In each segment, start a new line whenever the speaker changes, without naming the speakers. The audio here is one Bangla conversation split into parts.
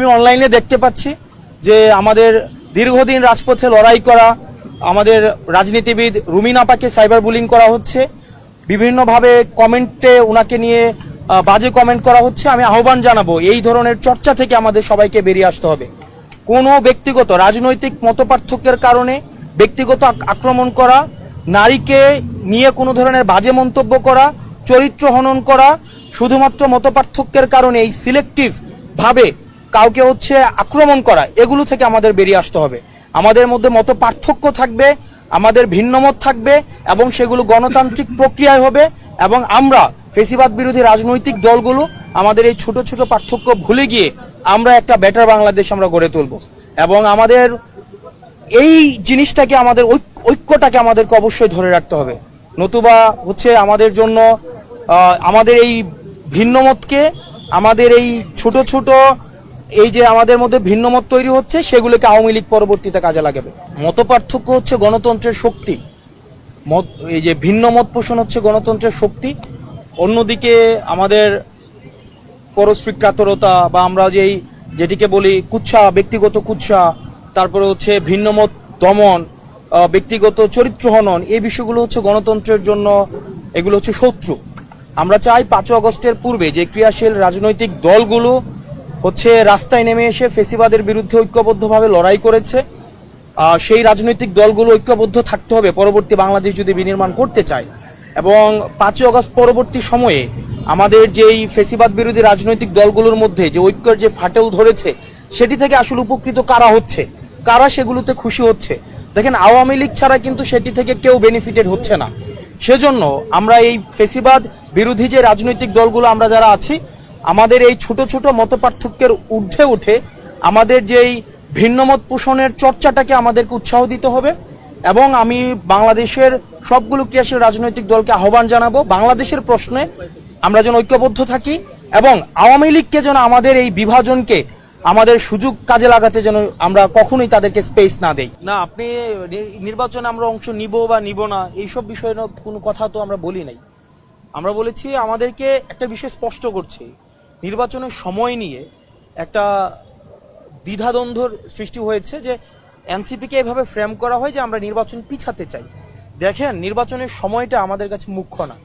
আমি অনলাইনে দেখতে পাচ্ছি যে আমাদের দীর্ঘদিন রাজপথে লড়াই করা, আমাদের রাজনীতিবিদ রুমিনাপাকে সাইবার বুলিং করা হচ্ছে। বিভিন্নভাবে কমেন্টে ওনাকে নিয়ে বাজে কমেন্ট করা হচ্ছে। আমি আহ্বান জানাব, এই ধরনের চর্চা থেকে আমাদের সবাইকে বেরিয়ে আসতে হবে। কোনো ব্যক্তিগত রাজনৈতিক মতপার্থক্যের কারণে ব্যক্তিগত আক্রমণ করা, নারীকে নিয়ে কোনো ধরনের বাজে মন্তব্য করা, চরিত্র হনন করা, শুধুমাত্র মতপার্থক্যের কারণে এই সিলেক্টিভ ভাবে কাউকে হচ্ছে আক্রমণ করা, এগুলো থেকে আমাদের বেরিয়ে আসতে হবে। আমাদের মধ্যে মত পার্থক্য থাকবে, আমাদের ভিন্নমত থাকবে এবং সেগুলো গণতান্ত্রিক প্রক্রিয়ায় হবে এবং আমরা ফেসিবাদ বিরোধী রাজনৈতিক দলগুলো আমাদের এই ছোট ছোট পার্থক্য ভুলে গিয়ে আমরা একটা বেটার বাংলাদেশ আমরা গড়ে তুলব। এবং আমাদের এই জিনিসটাকে আমাদের ঐক- ঐক্যটাকে আমাদেরকে অবশ্যই ধরে রাখতে হবে। নতুবা হচ্ছে আমাদের জন্য আমাদের এই ভিন্নমতকে, আমাদের এই ছোট ছোট এই যে আমাদের মধ্যে ভিন্নমত তৈরি হচ্ছে, সেগুলোকে আওয়ামী লীগ পরবর্তীতে কাজে লাগাবে। মত পার্থক্য হচ্ছে গণতন্ত্রের শক্তি। মত, এই যে ভিন্ন মত পোষণ হচ্ছে গণতন্ত্রের শক্তি। অন্যদিকে আমাদের পরশ্রীকাতরতা বা আমরা যেই যেটিকে বলি কুচ্ছা ব্যক্তিগত কুচ্ছা তারপরে হচ্ছে ভিন্নমত দমন ব্যক্তিগত চরিত্র হনন, এই বিষয়গুলো হচ্ছে গণতন্ত্রের জন্য, এগুলো হচ্ছে শত্রু। আমরা চাই পাঁচই আগস্টের পূর্বে যে ক্রিয়াশীল রাজনৈতিক দলগুলো হচ্ছে রাস্তায় নেমে এসে ফেসিবাদের বিরুদ্ধে ঐক্যবদ্ধভাবে লড়াই করেছে। সেই রাজনৈতিক দলগুলো ঐক্যবদ্ধ থাকতে হবে, পরবর্তী বাংলাদেশ যদি বিনির্মাণ করতে চায়। এবং পাঁচই অগস্ট পরবর্তী সময়ে আমাদের যেই ফেসিবাদ বিরোধী রাজনৈতিক দলগুলোর মধ্যে যে ঐক্যের যে ফাটেল ধরেছে, সেটি থেকে আসলে উপকৃত কারা হচ্ছে? কারা সেগুলোতে খুশি হচ্ছে? দেখেন, আওয়ামী লীগ ছাড়া কিন্তু সেটি থেকে কেউ বেনিফিটেড হচ্ছে না। সেজন্য আমরা এই ফেসিবাদ বিরোধী যে রাজনৈতিক দলগুলো আমরা যারা আছি আমাদের এই ছোট ছোট মতপার্থক্যের ঊর্ধ্বে উঠে আমাদের যেই ভিন্নমত পোষণের চর্চাটাকে আমাদেরকে উৎসাহ দিতে হবে এবং আমি বাংলাদেশের সবগুলো ক্রিয়াশীল রাজনৈতিক দলকে আহ্বান জানাব, বাংলাদেশের প্রশ্নে আমরা যেন ঐক্যবদ্ধ থাকি এবং আওয়ামী লীগকে যেন আমাদের এই বিভাজনকে আমাদের সুযোগ কাজে লাগাতে যেন আমরা কখনোই তাদেরকে স্পেস না দেই। না, আপনি নির্বাচনে আমরা অংশ নিব বা নিব না, এইসব বিষয়ে কোনো কথা তো আমরা বলি নাই। আমরা বলেছি আমাদেরকে একটা বিষয় স্পষ্ট করছি নির্বাচনের সময় নিয়ে একটা দ্বিধাদ্বন্দ্বর সৃষ্টি হয়েছে যে এনসিপিকে এভাবে ফ্রেম করা হয় যে আমরা নির্বাচন পিছাতে চাই। দেখেন, নির্বাচনের সময়টা আমাদের কাছে মুখ্য না।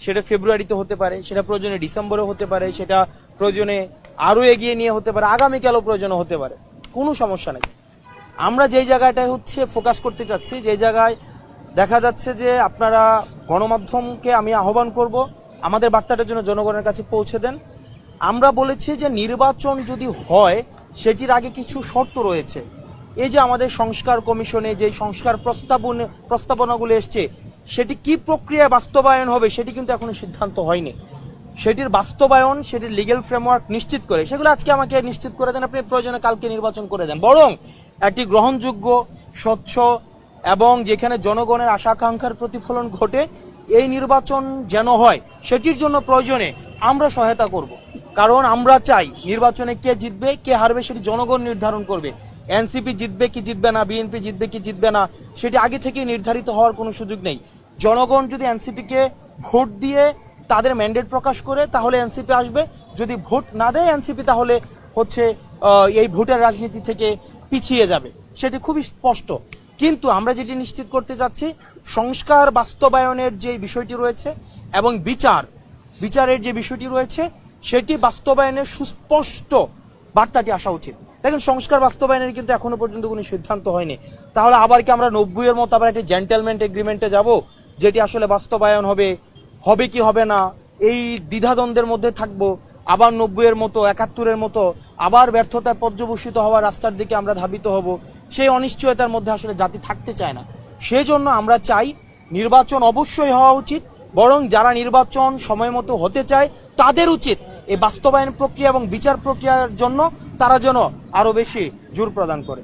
সেটা ফেব্রুয়ারিতে হতে পারে, সেটা প্রয়োজনে ডিসেম্বরে হতে পারে, সেটা প্রয়োজনে আরও এগিয়ে নিয়ে হতে পারে, আগামীকালও প্রয়োজনে হতে পারে। কোনো সমস্যা নেই। আমরা যেই জায়গাটায় হচ্ছে ফোকাস করতে চাচ্ছি যে জায়গায় দেখা যাচ্ছে যে আপনারা গণমাধ্যমকে আমি আহ্বান করব, আমাদের বার্তাটার জন্য জনগণের কাছে পৌঁছে দেন। আমরা বলেছি যে নির্বাচন যদি হয়, সেটির আগে কিছু শর্ত রয়েছে। এই যে আমাদের সংস্কার কমিশনে যে সংস্কার প্রস্তাবন, প্রস্তাবনাগুলো এসছে, সেটি কি প্রক্রিয়ায় বাস্তবায়ন হবে, সেটি কিন্তু এখনও সিদ্ধান্ত হয়নি। সেটির বাস্তবায়ন, সেটির লিগেল ফ্রেমওয়ার্ক নিশ্চিত করে, সেগুলো আজকে আমাকে নিশ্চিত করে দেন, আপনি প্রয়োজনে কালকে নির্বাচন করে দেন। বরং, একটি গ্রহণযোগ্য, স্বচ্ছ এবং যেখানে জনগণের আশা আকাঙ্ক্ষার প্রতিফলন ঘটে, এই নির্বাচন যেন হয়, সেটির জন্য প্রয়োজনে আমরা সহায়তা করব। কারণ আমরা চাই নির্বাচনে কে জিতবে, কে হারবে সেটি জনগণ নির্ধারণ করবে। এনসিপি জিতবে কি জিতবে না, বিএনপি জিতবে কি জিতবে না, সেটি আগে থেকেই নির্ধারিত হওয়ার কোনো সুযোগ নেই। জনগণ যদি এনসিপিকে ভোট দিয়ে তাদের ম্যান্ডেট প্রকাশ করে, তাহলে এনসিপি আসবে। যদি ভোট না দেয় এনসিপি, তাহলে হচ্ছে এই ভোটের রাজনীতি থেকে পিছিয়ে যাবে। সেটি খুবই স্পষ্ট। কিন্তু আমরা যেটি নিশ্চিত করতে যাচ্ছি সংস্কার বাস্তবায়নের যে বিষয়টি রয়েছে এবং বিচার, বিচারের যে বিষয়টি রয়েছে সেটি বাস্তবায়নের সুস্পষ্ট বার্তাটি আসা উচিত। দেখেন, সংস্কার বাস্তবায়নের কিন্তু এখনও পর্যন্ত কোনো সিদ্ধান্ত হয়নি। তাহলে আবার কি আমরা নব্বই এর মতো আবার একটি জেন্টেলমেন্ট এগ্রিমেন্টে যাব, যেটি আসলে বাস্তবায়ন হবে হবে কি হবে না? এই দ্বিধাদ্বন্দ্বের মধ্যে থাকব, আবার নব্বই এর মতো, একাত্তরের মতো, আবার ব্যর্থতায় পর্যবসিত হওয়া রাস্তার দিকে আমরা ধাবিত হব, সেই অনিশ্চয়তার মধ্যে আসলে জাতি থাকতে চায় না। সেজন্য আমরা চাই, নির্বাচন অবশ্যই হওয়া উচিত বরং যারা নির্বাচন সময় মতো হতে চায়, তাদের উচিত এই বাস্তবায়ন প্রক্রিয়া এবং বিচার প্রক্রিয়ার জন্য তারা যেন আরও বেশি জোর প্রদান করে।